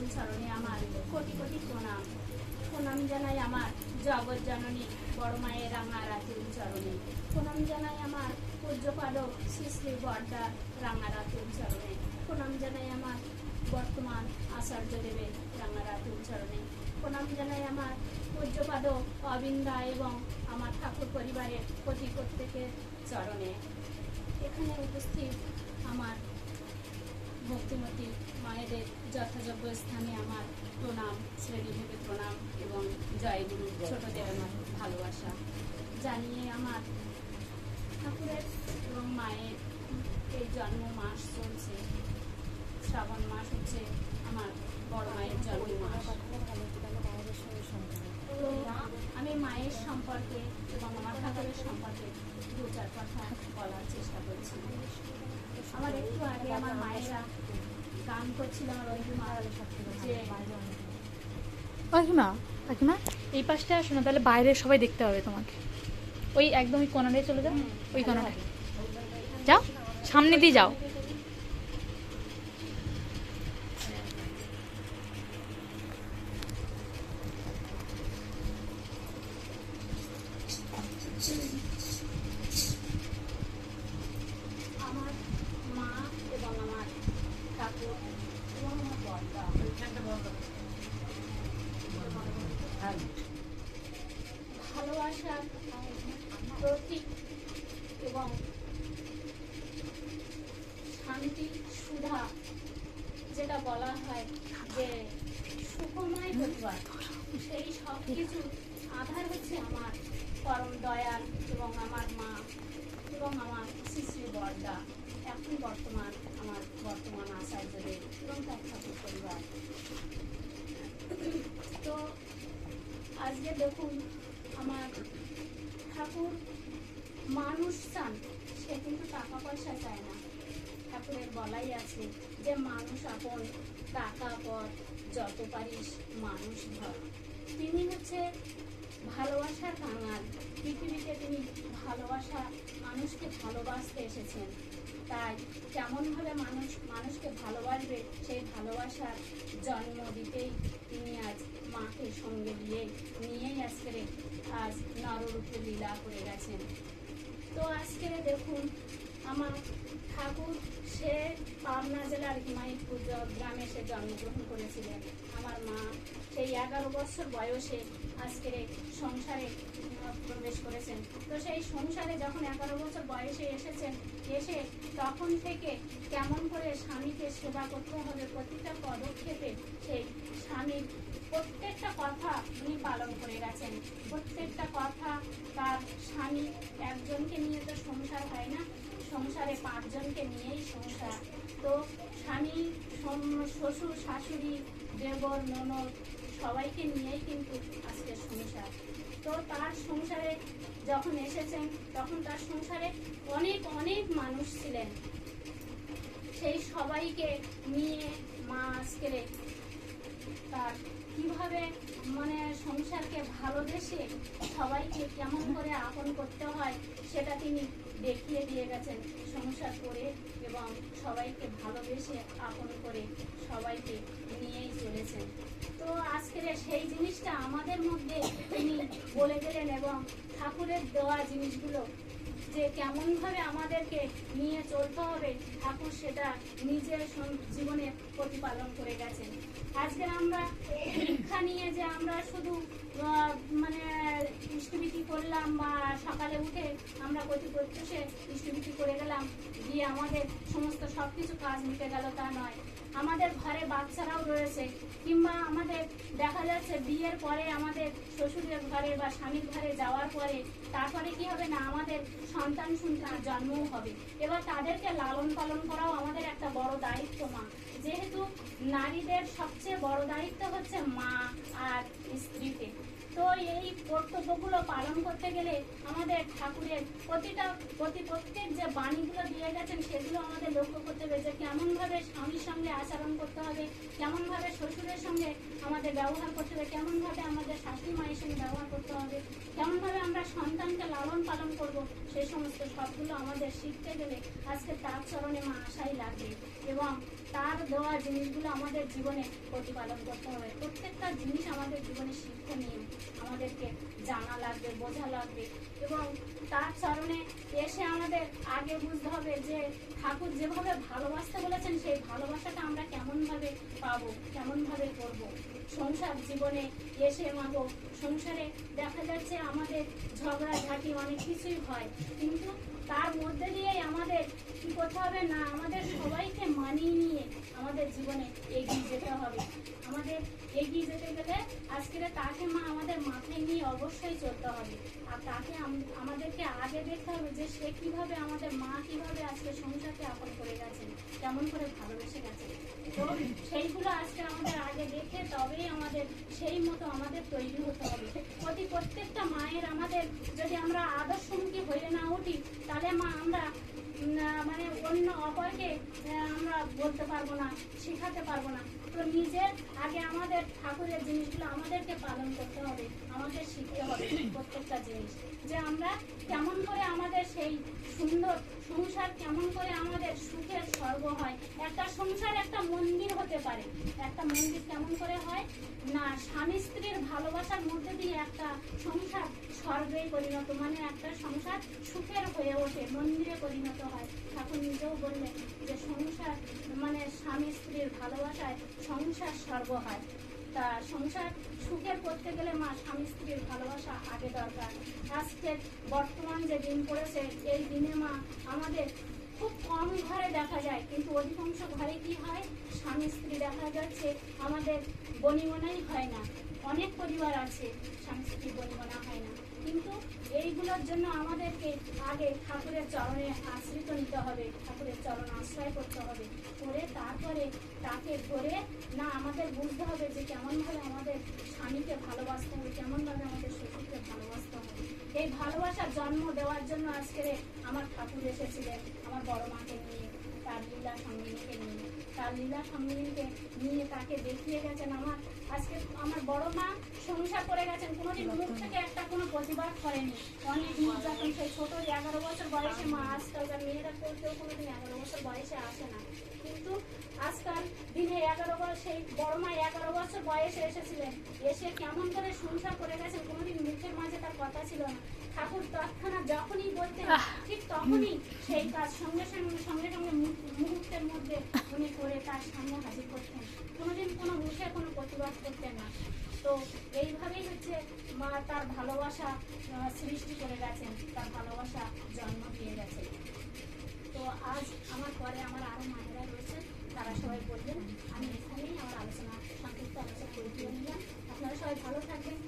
আতুল চরণে আমার কোটি কোটি প্রণাম। প্রণাম জানাই আমার জগৎ জননী বড় মায়ের রাঙা রাতুল চরণে। প্রণাম জানাই আমার পূজ্যপাদক শ্রী শ্রী বর্দা রাঙা রাতুল চরণে। প্রণাম জানাই আমার বর্তমান আচার্য দেবের রাঙা রাতুল চরণে। প্রণাম জানাই আমার পূজ্যপাদক অবিন্দা এবং আমার ঠাকুর পরিবারের প্রতি প্রত্যেকের চরণে। এখানে উপস্থিত আমার ভক্তিমতী মায়েদের যথাযোগ্য স্থানে আমার প্রণাম, শ্রেণি ভেবে প্রণাম এবং জয় গুরু, ছোটদের আমার ভালোবাসা জানিয়ে আমার ঠাকুরের এবং মায়ের এই জন্ম মাস চলছে। শ্রাবণ মাস হচ্ছে আমার বড় মায়ের জন্ম মাস তো আমি মায়ের সম্পর্কে এবং আমার ঠাকুরের সম্পর্কে দু চার কথা বলার চেষ্টা করছি। আমার একটু আগে আমার মায়েরা গান কাকিমা কাকিমা এই পাশটা আসো না তাহলে বাইরে সবাই দেখতে হবে তোমাকে। ওই একদম ওই কোনাটায় চলে যাও ওই কোনাটায় যাও সামনে দিয়ে যাও আমার মা এবং আমার ঠাকুর এবং আমার বর্দা ভালোবাসার প্রতীক এবং শান্তি, সুধা, যেটা বলা হয় যে সেই হচ্ছে আমার পরম দয়াল এবং আমার মা এবং আমার শ্রী শ্রী বর্দা, এখন বর্তমান বর্তমান আচার্যদের এবং তার ঠাকুর পরিবার। তো আজকে দেখুন, আমার ঠাকুর মানুষ চান, সে কিন্তু টাকা পয়সা চায় না। ঠাকুরের বলাই আছে যে মানুষ আপন, টাকা পর যত পারিস মানুষ ধর। তিনি হচ্ছে ভালোবাসার কাঙাল পৃথিবীতে তিনি ভালোবাসা, মানুষকে ভালোবাসতে এসেছেন। তাই কেমনভাবে মানুষ, মানুষকে ভালোবাসবে, সেই ভালোবাসার জন্ম দিতেই তিনি আজ মাকে সঙ্গে দিয়ে নিয়েই আজকে আজ নররূপে লীলা করে গেছেন। তো আজকে দেখুন, আমার ঠাকুর, সে পাবনা জেলার হিমায়তপুর গ্রামে সে জন্মগ্রহণ করেছিলেন। আমার মা এগারো বছর বয়সে আজকের সংসারে প্রবেশ করেছেন। তো সেই সংসারে যখন এগারো বছর বয়সে এসেছেন, এসে তখন থেকে কেমন করে স্বামীকে সেবা করতে হবে, প্রতিটা পদক্ষেপে সেই স্বামীর প্রত্যেকটা কথা উনি পালন করে গেছেন। প্রত্যেকটা কথা তার স্বামী একজনকে নিয়ে তো সংসার হয় না, সংসারে পাঁচজনকে নিয়েই সংসার। তো স্বামী শ্বশুর, শাশুড়ি, দেবর, ননদ সবাইকে নিয়েই কিন্তু আজকের সংসার। তো তার সংসারে যখন এসেছেন, তখন তার সংসারে অনেক অনেক মানুষ ছিলেন। সেই সবাইকে নিয়ে মা আজকে তার কীভাবে মানে সংসারকে ভালোবেসে সবাইকে কেমন করে আপন করতে হয়, সেটা তিনি দেখিয়ে দিয়ে গেছেন সংসার করে এবং সবাইকে ভালোবেসে আপন করে সবাইকে নিয়েই চলেছেন। তো আজকের সেই জিনিসটা আমাদের মধ্যে তিনি বলে গেলেন এবং ঠাকুরের দেওয়া জিনিসগুলো যে কেমনভাবে আমাদেরকে নিয়ে চলতে হবে, ঠাকুর সেটা নিজের জীবনে প্রতিপালন করে গেছেন। আজকে আমরা দীক্ষা নিয়ে যে আমরা শুধু মানে ইষ্টবিধি করলাম বা সকালে উঠে আমরা প্রতি প্রত্যুষে ইষ্টবিধি করে গেলাম, দিয়ে আমাদের সমস্ত সব কিছু কাজ মিটে গেল তা নয়। আমাদের ঘরে বাচ্চারাও রয়েছে, কিংবা আমাদের দেখা যাচ্ছে বিয়ের পরে আমাদের শ্বশুরের ঘরে বা স্বামীর ঘরে যাওয়ার পরে তারপরে কি হবে না, আমাদের সন্তান সন্তান জন্মও হবে। এবার তাদেরকে লালন পালন করাও আমাদের একটা বড় দায়িত্ব মা। যেহেতু নারীদের সবচেয়ে বড় দায়িত্ব হচ্ছে মা আর স্ত্রীতে তো কর্তব্যগুলো পালন করতে গেলে আমাদের ঠাকুরের প্রতিটা প্রতি প্রত্যেক যে বাণীগুলো দিয়ে গেছেন, সেগুলো আমাদের লক্ষ্য করতে হবে যে কেমনভাবে স্বামীর সঙ্গে আচরণ করতে হবে, কেমনভাবে শ্বশুরের সঙ্গে আমাদের ব্যবহার করতে হবে, কেমনভাবে আমাদের শাশুড়ি মায়ের সঙ্গে ব্যবহার করতে হবে, কেমনভাবে আমরা সন্তানকে লালন পালন করব, সে সমস্ত সবগুলো আমাদের শিখতে গেলে আজকে তার চরণে মা আশাই লাগবে। এবং তার দেওয়া জিনিসগুলো আমাদের জীবনে প্রতিপালন করতে হবে। প্রত্যেকটা জিনিস আমাদের জীবনে শিক্ষা নিয়ে আমাদেরকে জানা লাগবে, বোঝা লাগবে এবং তার চরণে এসে আমাদের আগে বুঝতে হবে যে ঠাকুর যেভাবে ভালোবাসতে বলেছেন, সেই ভালোবাসাটা আমরা কেমনভাবে পাবো, কেমনভাবে করব। সংসার জীবনে এসে মাগো। সংসারে দেখা যাচ্ছে আমাদের ঝগড়া ঝাঁটি অনেক কিছুই হয়। কিন্তু তার মধ্যে দিয়েই আমাদের কী করতে হবে না? আমাদের সবাইকে মানিয়ে নিয়ে আমাদের জীবনে এগিয়ে যেতে হবে। আমাদের এগিয়ে যেতে গেলে আজকের তাকে মা আমাদের মাথায় নিয়ে অবশ্যই চলতে হবে। আর তাকে আমাদেরকে আগে দেখতে হবে যে সে কীভাবে আমাদের মা কীভাবে আজকে সংসারকে আপন করে গেছে, কেমন করে ভালোবেসে গেছে। তো সেইগুলো আজকে আমাদের আগে দেখে তবেই আমাদের সেই মতো আমাদের তৈরি হতে হবে। প্রতি প্রত্যেকটা মায়ের আমাদের যদি আমরা আদর্শমুখী হয়ে না উঠি, তাহলে মা আমরা মানে অন্য অপরকে আমরা বলতে পারব না, শেখাতে পারব না। তো নিজের আগে আমাদের ঠাকুরের জিনিসগুলো আমাদেরকে পালন করতে হবে, আমাদের শিখতে হবে প্রত্যেকটা জিনিস। যে আমরা কেমন করে আমাদের সেই সুন্দর সংসার কেমন করে আমাদের সুখের স্বর্গ হয়? একটা সংসার, একটা মন্দির হতে পারে। একটা মন্দির কেমন করে হয়? না, স্বামী স্ত্রীর ভালোবাসার মধ্যে দিয়ে একটা সংসার স্বর্গে পরিণত মানে একটা সংসার সুখের হয়ে ওঠে, মন্দিরে পরিণত হয়। ঠাকুর নিজেও বললেন যে সংসার মানে স্বামী স্ত্রীর ভালোবাসায় সংসার স্বর্গ হয়। তা সংসার সুখের করতে গেলে মা স্বামী স্ত্রীর ভালোবাসা আগে দরকার। আজকের বর্তমান যে দিন পড়েছে, এই দিনে মা আমাদের খুব কম ঘরে দেখা যায়, কিন্তু অধিকাংশ ঘরে কি হয়? স্বামী স্ত্রী দেখা যাচ্ছে, আমাদের বনিমনাই হয় না। অনেক পরিবার আছে, স্বামী স্ত্রী বনিমনা হয় না। কিন্তু এইগুলোর জন্য আমাদেরকে আগে ঠাকুরের চরণে আশ্রিত নিতে হবে, ঠাকুরের চরণ আশ্রয় করতে হবে। করে তারপরে তাকে ধরে, না, আমাদের বুঝতে হবে যে কেমনভাবে আমাদের স্বামীকে ভালোবাসতে হবে, কেমনভাবে আমাদের শ্বশুরকে ভালোবাসতে হবে। এই ভালোবাসার জন্ম দেওয়ার জন্য আজকে আমার ঠাকুর এসেছিলেন, আমার বড় মাকে নিয়ে। তার লীলা সঙ্গিনীকে নিয়ে। তার লীলা সঙ্গিনীকে নিয়ে তাকে দেখিয়ে গেছেন আমার। আজকে আমার বড় মা সংসার করে গেছেন। কোনোদিন মুখ থেকে একটা কোনো প্রতিবাদ করেনি। অনেক নির্যাতন। সেই ছোট এগারো বছর বয়সে মা আজকালকার মেয়েরা কেউ কোনোদিন এগারো বছর বয়সে আসে না। কিন্তু আজকাল দিনে এগারো বছর, সেই বড় মা এগারো বছর বয়সে এসেছিলেন। এসে কেমন করে সংসার করে গেছেন, কোনোদিন মুখের মাঝে তার কথা ছিল না। ঠাকুর তৎক্ষণাৎ যখনই বলতেন ঠিক তখনই সেই কাজ সঙ্গে সঙ্গে সঙ্গে সঙ্গে মুহূর্ত- মুহূর্তের মধ্যে উনি করে তার সামনে হাজির করতেন কোনোদিন কোনো মুখে কোনো প্রতিবাদ করতেন না। তো এইভাবেই হচ্ছে মা তার ভালোবাসা সৃষ্টি করে গেছেন। তার ভালোবাসা জন্ম দিয়ে গেছে। তো আজ আমার পরে আমার আরও মায়েরা রয়েছেন তারা সবাই বলবেন, আমি এখানেই আমার আলোচনা, সংক্ষিপ্ত আলোচনা করে নিলাম। আপনারা সবাই ভালো থাকবেন।